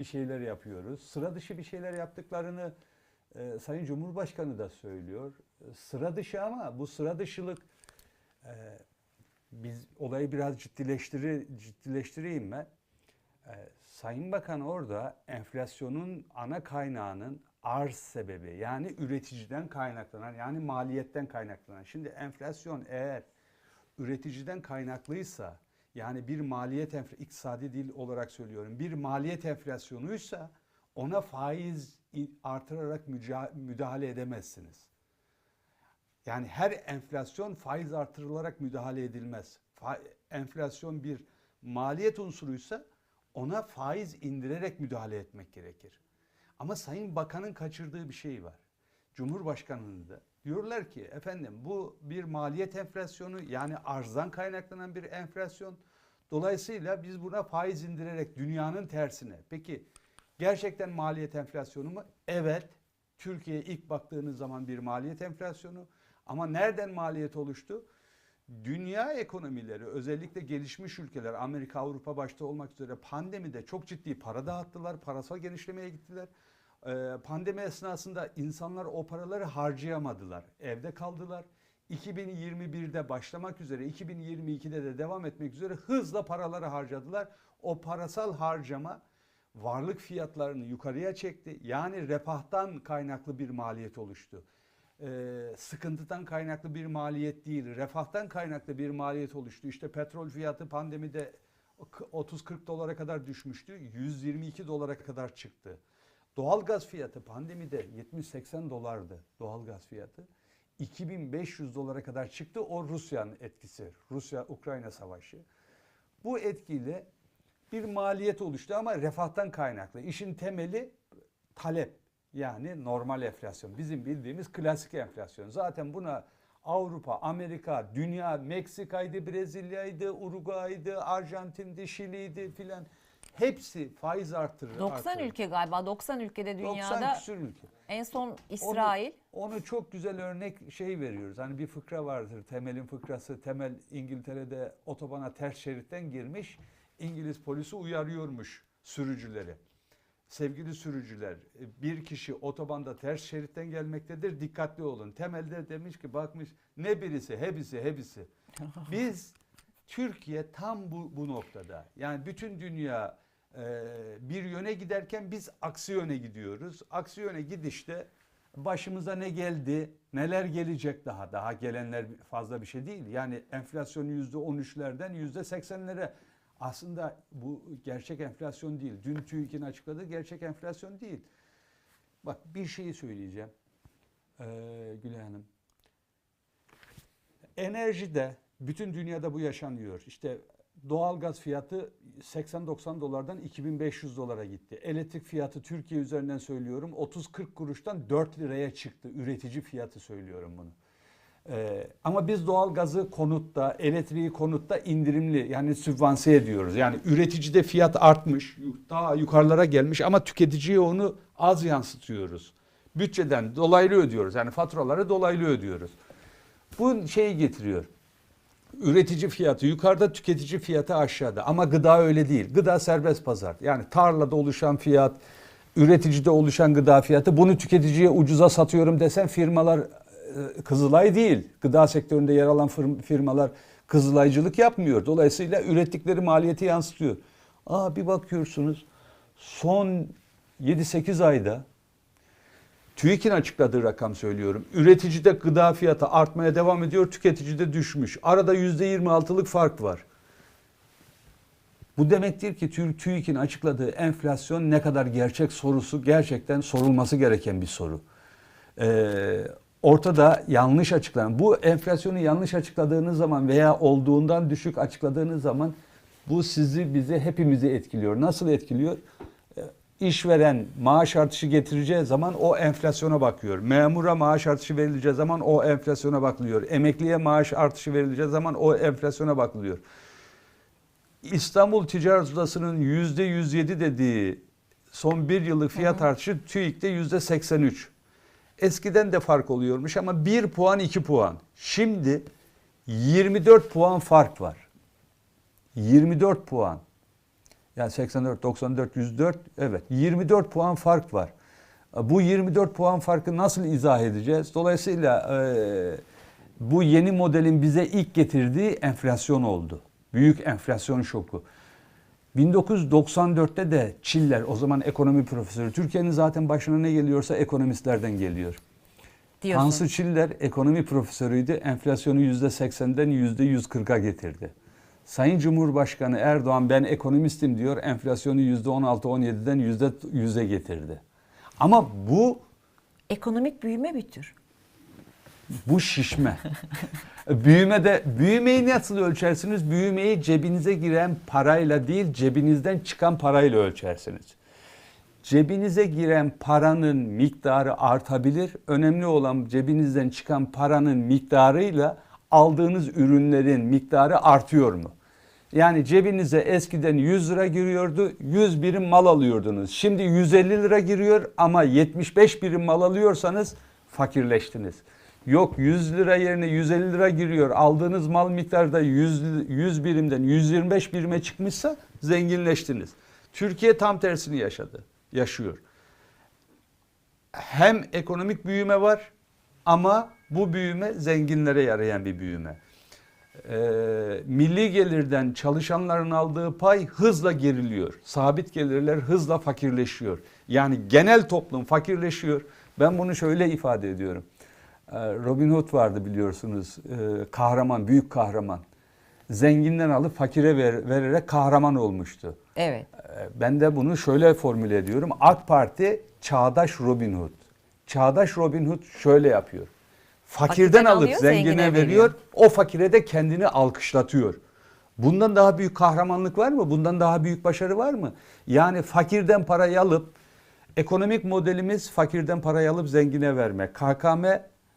bir şeyler yapıyoruz. Sıra dışı bir şeyler yaptıklarını e, Sayın Cumhurbaşkanı da söylüyor. E, Sıra dışı ama bu sıra dışılık e, biz olayı biraz ciddileştiri, ciddileştireyim ben. E, Sayın Bakan orada enflasyonun ana kaynağının arz sebebi yani üreticiden kaynaklanan yani maliyetten kaynaklanan. Şimdi enflasyon eğer üreticiden kaynaklıysa yani bir maliyet enfla- iktisadi dil olarak söylüyorum bir maliyet enflasyonuysa ona faiz artırarak müdahale edemezsiniz. Yani her enflasyon faiz artırılarak müdahale edilmez. Fa- enflasyon bir maliyet unsuruysa ona faiz indirerek müdahale etmek gerekir. Ama Sayın Bakan'ın kaçırdığı bir şey var. Cumhurbaşkanının da diyorlar ki efendim bu bir maliyet enflasyonu yani arzdan kaynaklanan bir enflasyon. Dolayısıyla biz buna faiz indirerek dünyanın tersine. Peki gerçekten maliyet enflasyonu mu? Evet. Türkiye'ye ilk baktığınız zaman bir maliyet enflasyonu. Ama nereden maliyet oluştu? Dünya ekonomileri özellikle gelişmiş ülkeler Amerika Avrupa başta olmak üzere pandemide çok ciddi para dağıttılar. Parasal genişlemeye gittiler. Ee, pandemi esnasında insanlar o paraları harcayamadılar. Evde kaldılar. 2021'de başlamak üzere 2022'de de devam etmek üzere hızla paraları harcadılar. O parasal harcama varlık fiyatlarını yukarıya çekti. Yani refahtan kaynaklı bir maliyet oluştu e, sıkıntıdan kaynaklı bir maliyet değil, refahtan kaynaklı bir maliyet oluştu. İşte petrol fiyatı pandemide 30-40 dolara kadar düşmüştü, 122 dolara kadar çıktı. Doğalgaz fiyatı pandemide 70-80 dolardı doğalgaz fiyatı. 2500 dolara kadar çıktı. O Rusya'nın etkisi. Rusya-Ukrayna savaşı. Bu etkiyle bir maliyet oluştu ama refahtan kaynaklı. İşin temeli talep. Yani normal enflasyon. Bizim bildiğimiz klasik enflasyon. Zaten buna Avrupa, Amerika, dünya, Meksika'ydı, Brezilya'ydı, Uruguay'dı, Arjantin'di, Şili'ydi filan. Hepsi faiz artırır. 90 artırır. ülke galiba 90 ülkede 90 dünyada küsür ülke. en son Onu- İsrail. Onu, çok güzel örnek şey veriyoruz. Hani bir fıkra vardır. Temel'in fıkrası. Temel İngiltere'de otobana ters şeritten girmiş. İngiliz polisi uyarıyormuş sürücüleri. Sevgili sürücüler, bir kişi otobanda ters şeritten gelmektedir. Dikkatli olun. Temelde demiş ki bakmış ne birisi, hepsi, hepsi. Biz Türkiye tam bu, bu noktada. Yani bütün dünya e, bir yöne giderken biz aksi yöne gidiyoruz. Aksi yöne gidişte başımıza ne geldi, neler gelecek daha. Daha gelenler fazla bir şey değil. Yani enflasyon yüzde on üçlerden yüzde seksenlere. Aslında bu gerçek enflasyon değil. Dün TÜİK'in açıkladığı gerçek enflasyon değil. Bak bir şeyi söyleyeceğim. Ee, Gülay Hanım. Enerjide bütün dünyada bu yaşanıyor. İşte doğalgaz fiyatı 80-90 dolardan 2500 dolara gitti. Elektrik fiyatı Türkiye üzerinden söylüyorum 30-40 kuruştan 4 liraya çıktı. Üretici fiyatı söylüyorum bunu. Ee, ama biz doğalgazı konutta, elektriği konutta indirimli yani sübvanse ediyoruz. Yani üreticide fiyat artmış, daha yukarılara gelmiş ama tüketiciye onu az yansıtıyoruz. Bütçeden dolaylı ödüyoruz. Yani faturaları dolaylı ödüyoruz. Bu şeyi getiriyor. Üretici fiyatı yukarıda, tüketici fiyatı aşağıda. Ama gıda öyle değil. Gıda serbest pazar. Yani tarlada oluşan fiyat, üreticide oluşan gıda fiyatı. Bunu tüketiciye ucuza satıyorum desen firmalar e, Kızılay değil. Gıda sektöründe yer alan fir- firmalar Kızılaycılık yapmıyor. Dolayısıyla ürettikleri maliyeti yansıtıyor. Aa bir bakıyorsunuz son 7-8 ayda TÜİK'in açıkladığı rakam söylüyorum. Üreticide gıda fiyatı artmaya devam ediyor, tüketicide düşmüş. Arada %26'lık fark var. Bu demektir ki Tü- TÜİK'in açıkladığı enflasyon ne kadar gerçek sorusu gerçekten sorulması gereken bir soru. Ee, ortada yanlış açıklanan, bu enflasyonu yanlış açıkladığınız zaman veya olduğundan düşük açıkladığınız zaman bu sizi bizi hepimizi etkiliyor. Nasıl etkiliyor? İşveren maaş artışı getireceği zaman o enflasyona bakıyor. Memura maaş artışı verileceği zaman o enflasyona bakılıyor. Emekliye maaş artışı verileceği zaman o enflasyona bakılıyor. İstanbul Ticaret Odası'nın yüzde 107 dediği son bir yıllık fiyat artışı TÜİK'te yüzde 83. Eskiden de fark oluyormuş ama 1 puan 2 puan. Şimdi 24 puan fark var. 24 puan. Yani 84, 94, 104 evet 24 puan fark var. Bu 24 puan farkı nasıl izah edeceğiz? Dolayısıyla e, bu yeni modelin bize ilk getirdiği enflasyon oldu. Büyük enflasyon şoku. 1994'te de Çiller o zaman ekonomi profesörü. Türkiye'nin zaten başına ne geliyorsa ekonomistlerden geliyor. diyorsun. Tansu Çiller ekonomi profesörüydü. Enflasyonu %80'den %140'a getirdi. Sayın Cumhurbaşkanı Erdoğan ben ekonomistim diyor. Enflasyonu %16-17'den %100'e getirdi. Ama bu Ekonomik büyüme bir tür. bu şişme. Büyüme de büyümeyi nasıl ölçersiniz? Büyümeyi cebinize giren parayla değil, cebinizden çıkan parayla ölçersiniz. Cebinize giren paranın miktarı artabilir. Önemli olan cebinizden çıkan paranın miktarıyla aldığınız ürünlerin miktarı artıyor mu? Yani cebinize eskiden 100 lira giriyordu, 100 birim mal alıyordunuz. Şimdi 150 lira giriyor ama 75 birim mal alıyorsanız fakirleştiniz. Yok 100 lira yerine 150 lira giriyor. Aldığınız mal miktarı da 100, 100 birimden 125 birime çıkmışsa zenginleştiniz. Türkiye tam tersini yaşadı, yaşıyor. Hem ekonomik büyüme var ama bu büyüme zenginlere yarayan bir büyüme. Ee, milli gelirden çalışanların aldığı pay hızla geriliyor. Sabit gelirler hızla fakirleşiyor. Yani genel toplum fakirleşiyor. Ben bunu şöyle ifade ediyorum. Ee, Robin Hood vardı biliyorsunuz. Ee, kahraman, büyük kahraman. Zenginden alıp fakire ver, vererek kahraman olmuştu. Evet. Ben de bunu şöyle formüle ediyorum. AK Parti çağdaş Robin Hood. Çağdaş Robin Hood şöyle yapıyor. Fakirden alıp alıyor, zengine, zengine veriyor. veriyor. O fakire de kendini alkışlatıyor. Bundan daha büyük kahramanlık var mı? Bundan daha büyük başarı var mı? Yani fakirden parayı alıp ekonomik modelimiz fakirden parayı alıp zengine verme. KKM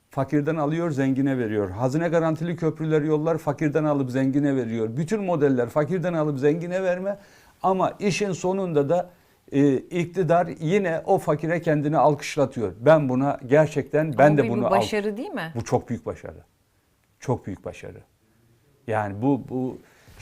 fakirden alıyor, zengine veriyor. Hazine garantili köprüler, yollar fakirden alıp zengine veriyor. Bütün modeller fakirden alıp zengine verme. Ama işin sonunda da e, iktidar yine o fakire kendini alkışlatıyor. Ben buna gerçekten ben Ama de bu bunu bir başarı değil mi? bu çok büyük başarı. Çok büyük başarı. Yani bu bu